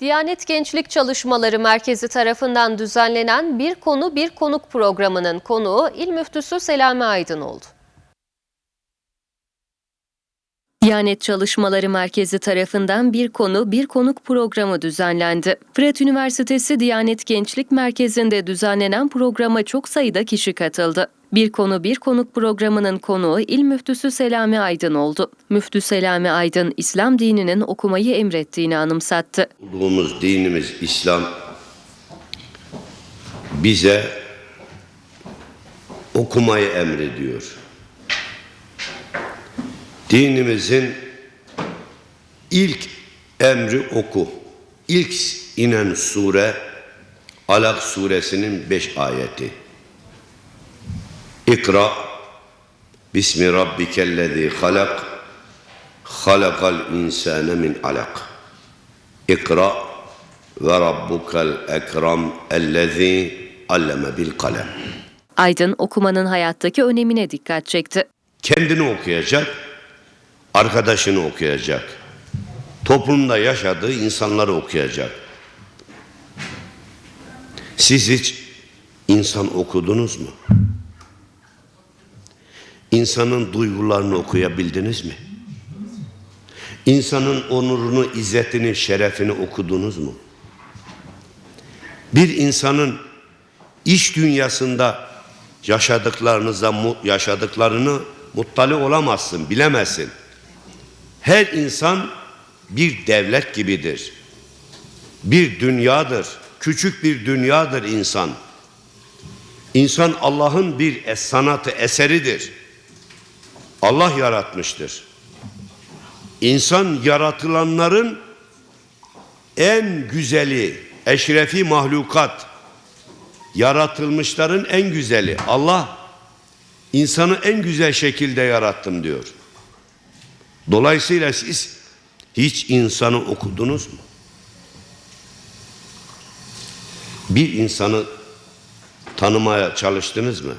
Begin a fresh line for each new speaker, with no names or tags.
Diyanet Gençlik Çalışmaları Merkezi tarafından düzenlenen Bir Konu Bir Konuk programının konuğu İl Müftüsü Selami Aydın oldu. Diyanet Çalışmaları Merkezi tarafından Bir Konu Bir Konuk programı düzenlendi. Fırat Üniversitesi Diyanet Gençlik Merkezi'nde düzenlenen programa çok sayıda kişi katıldı. Bir Konu Bir Konuk programının konuğu İl Müftüsü Selami Aydın oldu. Müftü Selami Aydın, İslam dininin okumayı emrettiğini anımsattı.
Olduğumuz dinimiz İslam bize okumayı emrediyor. Dinimizin ilk emri oku. İlk inen sure Alak suresinin beş ayeti. İkra Bismi rabbikellezi halak halakal insane min alak. İkra ve rabbukel ekram ellezî alleme bil kalem.
Aydın okumanın hayattaki önemine dikkat çekti.
Kendini okuyacak, arkadaşını okuyacak. Toplumda yaşadığı insanları okuyacak. Siz hiç insan okudunuz mu? İnsanın duygularını okuyabildiniz mi? İnsanın onurunu, izzetini, şerefini okudunuz mu? Bir insanın iş dünyasında yaşadıklarınıza yaşadıklarını muttali olamazsın, bilemezsin. Her insan bir devlet gibidir. Bir dünyadır. Küçük bir dünyadır insan. İnsan Allah'ın bir sanatı eseridir. Allah yaratmıştır. İnsan yaratılanların en güzeli, eşrefi mahlukat, yaratılmışların en güzeli. Allah insanı en güzel şekilde yarattım diyor. Dolayısıyla siz hiç insanı okudunuz mu? Bir insanı tanımaya çalıştınız mı?